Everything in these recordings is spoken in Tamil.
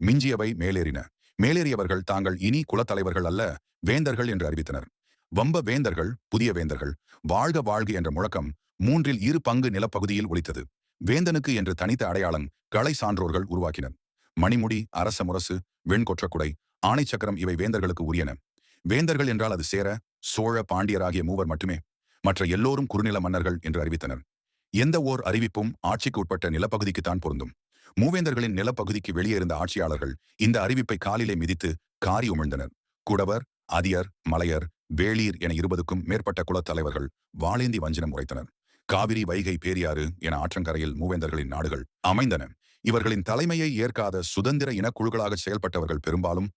மிஞ்சியவை மேலேறின. மேலேறியவர்கள் தாங்கள் இனி குலத்தலைவர்கள் அல்ல வேந்தர்கள் என்று அறிவித்தனர். வம்ப வேந்தர்கள் புதிய வேந்தர்கள் வாழ்க வாழ்க என்ற முழக்கம் மூன்றில் இரு பங்கு நிலப்பகுதியில் ஒலித்தது. வேந்தனுக்கு என்று தனித்த அடையாளம் களை சான்றோர்கள் உருவாக்கினர். மணிமுடி அரச முரசு வெண்கொற்றக்குடை ஆணை சக்கரம் இவை வேந்தர்களுக்கு உரியன. வேந்தர்கள் என்றால் அது சேர சோழ பாண்டியராகிய மூவர் மட்டுமே. மற்ற எல்லோரும் குறுநில மன்னர்கள் என்று அறிவித்தனர். எந்த ஓர் அறிவிப்பும் ஆட்சிக்கு உட்பட்ட நிலப்பகுதிக்குத்தான் பொருந்தும். மூவேந்தர்களின் நிலப்பகுதிக்கு வெளியே இருந்த ஆட்சியாளர்கள் இந்த அறிவிப்பை காலிலே மிதித்து காரி உமிழ்ந்தனர். குடவர் அதியர் மலையர் வேளீர் என இருபதுக்கும் மேற்பட்ட குலத்தலைவர்கள் வாளேந்தி வஞ்சனம் உரைத்தனர். காவிரி வைகை பேரியாறு என ஆற்றங்கரையில் மூவேந்தர்களின் நாடுகள் அமைந்தன. இவர்களின் தலைமையை ஏற்காத சுதந்திர இனக்குழுக்களாக செயல்பட்டவர்கள் பெரும்பாலும்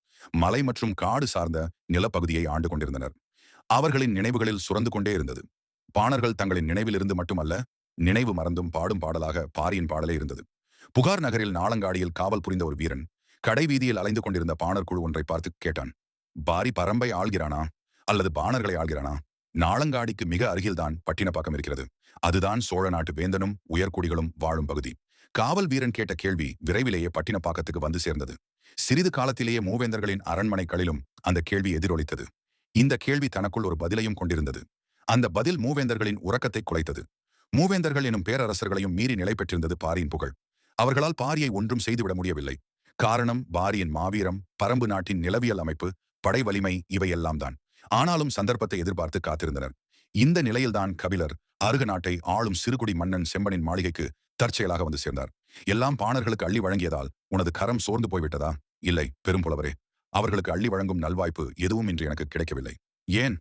மலை மற்றும் காடு சார்ந்த நிலப்பகுதியை ஆண்டு கொண்டிருந்தனர். அவர்களின் நினைவுகளில் சுரந்து கொண்டே இருந்தது. பாணர்கள் தங்களின் நினைவிலிருந்து மட்டுமல்ல நினைவு மறந்தும் பாடும் பாடலாக பாரியின் பாடலே இருந்தது. புகார் நகரில் நாளங்காடியில் காவல் புரிந்த ஒரு வீரன் கடை வீதியில் அலைந்து கொண்டிருந்த பாணர் குழு ஒன்றை பார்த்து கேட்டான். பாரி பரம்பை ஆள்கிறானா? அல்லது பாணர்களை ஆள்கிறானா? நாளங்காடிக்கு மிக அருகில்தான் பட்டினப்பாக்கம் இருக்கிறது. அதுதான் சோழ நாட்டு வேந்தனும் உயர்குடிகளும் வாழும் பகுதி. காவல் வீரன் கேட்ட கேள்வி விரைவிலேயே பட்டினப்பாக்கத்துக்கு வந்து சேர்ந்தது. சிறிது காலத்திலேயே மூவேந்தர்களின் அரண்மனைகளிலும் அந்த கேள்வி எதிரொலித்தது. இந்த கேள்வி தனக்குள் ஒரு பதிலையும் கொண்டிருந்தது. அந்த பதில் மூவேந்தர்களின் உறக்கத்தை குலைத்தது. மூவேந்தர்கள் எனும் பேரரசர்களையும் மீறி நிலை பெற்றிருந்தது பாரியின் புகழ். அவர்களால் பாரியை ஒன்றும் செய்துவிட முடியவில்லை. காரணம் பாரியின் மாவீரம் பரம்பு நாட்டின் நிலவியல் அமைப்பு படை வலிமை இவையெல்லாம் தான். ஆனாலும் சந்தர்ப்பத்தை எதிர்பார்த்து காத்திருந்தனர். இந்த நிலையில்தான் கபிலர் அருக நாட்டை ஆளும் சிறுகுடி மன்னன் செம்பனின் மாளிகைக்கு தற்செயலாக வந்து சேர்ந்தார். எல்லாம் பாணர்களுக்கு அள்ளி வழங்கியதால் உனது கரம் சோர்ந்து போய்விட்டதா? இல்லை பெரும்புலவரே அவர்களுக்கு அள்ளி வழங்கும் நல்வாய்ப்பு எதுவும் இன்று எனக்கு கிடைக்கவில்லை. ஏன்?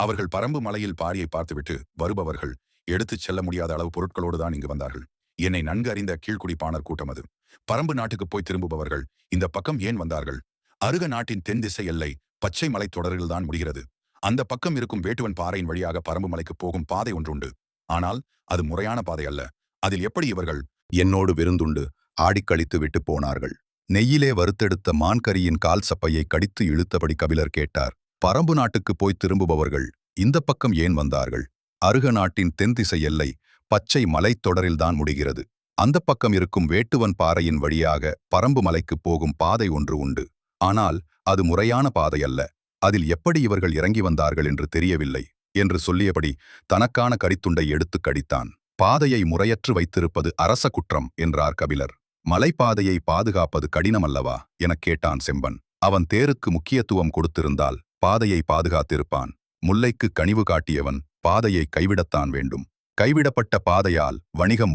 அவர்கள் பரம்பு மலையில் பாரியை பார்த்துவிட்டு வருபவர்கள் எடுத்துச் செல்ல முடியாத அளவு பொருட்களோடு தான் இங்கு வந்தார்கள். என்னை நன்கு அறிந்த கீழ்குடிப்பாணர் கூட்டம் அது. பரம்பு நாட்டுக்கு போய் திரும்புபவர்கள் இந்த பக்கம் ஏன் வந்தார்கள்? அருக நாட்டின் தென் திசை எல்லை பச்சை மலை தொடரில்தான் முடிகிறது. அந்த பக்கம் இருக்கும் வேட்டுவன் பாறையின் வழியாக பரம்பு மலைக்கு போகும் பாதை ஒன்றுண்டு. ஆனால் அது முறையான பாதை அல்ல. அதில் எப்படி இவர்கள் என்னோடு விருந்துண்டு ஆடிக்கழித்து விட்டு போனார்கள்? நெய்யிலே வறுத்தெடுத்த மான்கரியின் கால் சப்பையை கடித்து இழுத்தபடி கபிலர் கேட்டார் பரம்பு நாட்டுக்கு போய் திரும்புபவர்கள் இந்த பக்கம் ஏன் வந்தார்கள்? அருக நாட்டின் தென்திசை எல்லை பச்சை மலைத்தொடரில்தான் முடிகிறது. அந்த பக்கம் இருக்கும் வேட்டுவன் பாறையின் வழியாக பரம்பு மலைக்குப் போகும் பாதை ஒன்று உண்டு. ஆனால் அது முறையான பாதை அல்ல. அதில் எப்படி இவர்கள் இறங்கி வந்தார்கள் என்று தெரியவில்லை என்று சொல்லியபடி தனக்கான கரித்துண்டை எடுத்து கடித்தான். பாதையை முறையற்று வைத்திருப்பது அரச குற்றம் என்றார் கபிலர். மலைப்பாதையை பாதுகாப்பது கடினமல்லவா எனக் கேட்டான் செம்பன். அவன் தேருக்கு முக்கியத்துவம் கொடுத்திருந்தால் பாதையை பாதுகாத்திருப்பான். முல்லைக்கு கனிவு காட்டியவன் பாதையை கைவிடத்தான் வேண்டும். கைவிடப்பட்ட பாதையால் வணிகம்